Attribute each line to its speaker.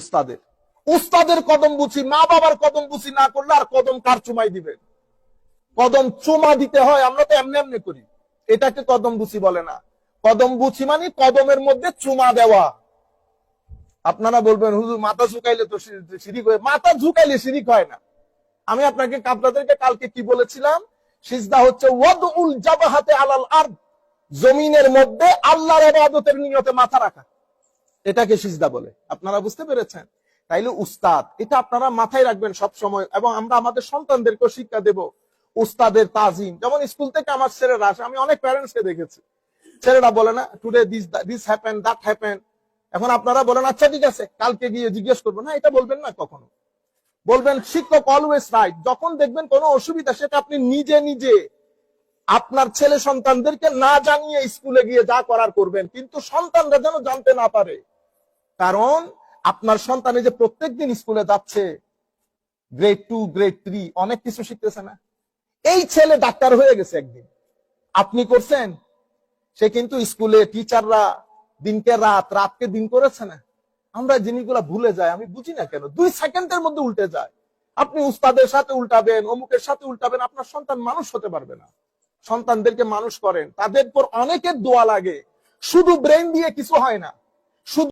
Speaker 1: উস্তাদের। উস্তাদের কদম বুঝি, মা বাবার কদম বুঝি না করলে আর কদম কার চুমাই দিবেন কদম চুমা দিতে হয়, আমরা তো এমনি এমনি করি। এটাকে কদম বুচি বলে না। কদম বুচি মানে কদমের মধ্যে চুমা দেওয়া। আপনারা বলবেন, হুজুর, মাথা ঝুঁকাইলে তো শিরিক হয়। মাথা ঝুঁকাইলে শিরিক হয় না। আমি আপনাকে আপনাদেরকে কালকে কি বলেছিলাম? সিজদা হচ্ছে জমিনের মধ্যে আল্লাহর ইবাদতের নিয়তে মাথা রাখা। এটাকে সিজদা বলে। আপনারা বুঝতে পেরেছেন? তাইলে উস্তাদ, এটা আপনারা মাথায় রাখবেন সব সময় এবং আমরা আমাদের সন্তানদেরকেও শিক্ষা দেব। উস্তাদের তাজিম, যেমন স্কুল থেকে আমার ছেলেরা আসে, আমি অনেক প্যারেন্টসকে দেখেছি। ছেলেরা বলে না today this this happen that happen এখন আপনারা বলেন আচ্ছা ঠিক আছে, কালকে গিয়ে জিজ্ঞেস করব। না, এটা বলবেন না কখনো। বলবেন, শিক্ষক অলওয়েজ রাইট যখন দেখবেন কোনো অসুবিধা, সেটা আপনি নিজে নিজে আপনার ছেলে সন্তানদেরকে না জানিয়ে স্কুলে গিয়ে যা করার করবেন। কিন্তু সন্তানরা যেন জানতে না পারে। কারণ আপনার সন্তানে যে প্রত্যেকদিন স্কুলে যাচ্ছে গ্রেড টু গ্রেড থ্রি অনেক কিছু শিখতেছে না। এই ছেলে ডাক্তার হয়ে গেছে একদিন। আপনি করছেন, সে কিন্তু স্কুলে টিচাররা দিনকে রাত, রাতকে দিন করেছে না। আমরা জিনিসগুলা ভুলে যাই, আমি বুঝি না কেন? দুই সেকেন্ডের মধ্যে উল্টে যায়। আপনি উস্তাদের সাথে উল্টাবেন, অমুকের সাথে উল্টাবেন, আপনার সন্তান মানুষ হতে পারবে না। সন্তানদেরকে মানুষ করেন, তাদের পর অনেকের দোয়া লাগে। শুধু ব্রেন দিয়ে কিছু হয় না। শুধু